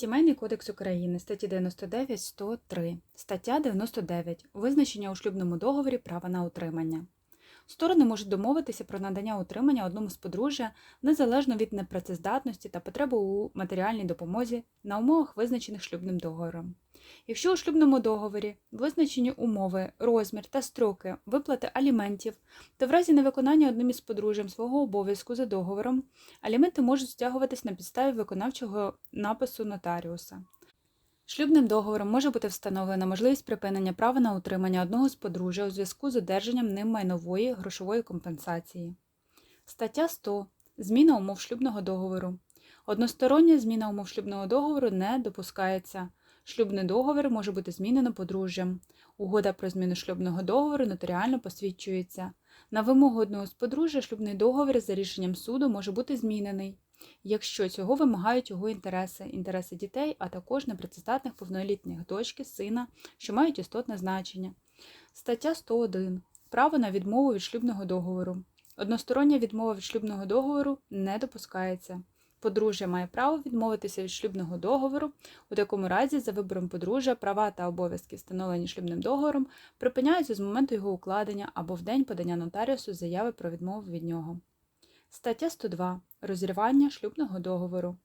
Сімейний кодекс України, статті 99, 103, стаття 99. Визначення у шлюбному договорі права на утримання. Сторони можуть домовитися про надання утримання одному з подружжя незалежно від непрацездатності та потреби у матеріальній допомозі на умовах, визначених шлюбним договором. Якщо у шлюбному договорі визначені умови, розмір та строки виплати аліментів, то в разі невиконання одним із подружжям свого обов'язку за договором аліменти можуть стягуватись на підставі виконавчого напису нотаріуса. Шлюбним договором може бути встановлена можливість припинення права на утримання одного з подружжя у зв'язку з одержанням ним майнової грошової компенсації. Стаття 100. Зміна умов шлюбного договору. Одностороння зміна умов шлюбного договору не допускається. Шлюбний договір може бути змінено подружжям. Угода про зміну шлюбного договору нотаріально посвідчується. На вимогу одного з подружжя шлюбний договір за рішенням суду може бути змінений, якщо цього вимагають його інтереси, інтереси дітей, а також непрацездатних повнолітніх дочки, сина, що мають істотне значення. Стаття 101. Право на відмову від шлюбного договору. Одностороння відмова від шлюбного договору не допускається. Подружжя має право відмовитися від шлюбного договору, у такому разі, за вибором подружжя, права та обов'язки, встановлені шлюбним договором, припиняються з моменту його укладення або в день подання нотаріусу заяви про відмову від нього. Стаття 102. Розірвання шлюбного договору.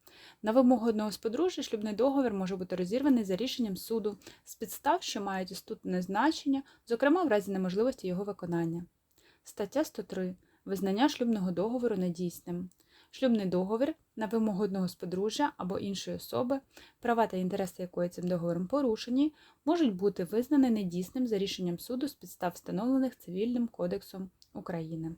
На вимогу одного з подружжя шлюбний договір може бути розірваний за рішенням суду з підстав, що мають істотне значення, зокрема в разі неможливості його виконання. Стаття 103. Визнання шлюбного договору недійсним. Шлюбний договір на вимогу одного з подружжя або іншої особи, права та інтереси якої цим договором порушені, можуть бути визнані недійсним за рішенням суду з підстав, встановлених Цивільним кодексом України.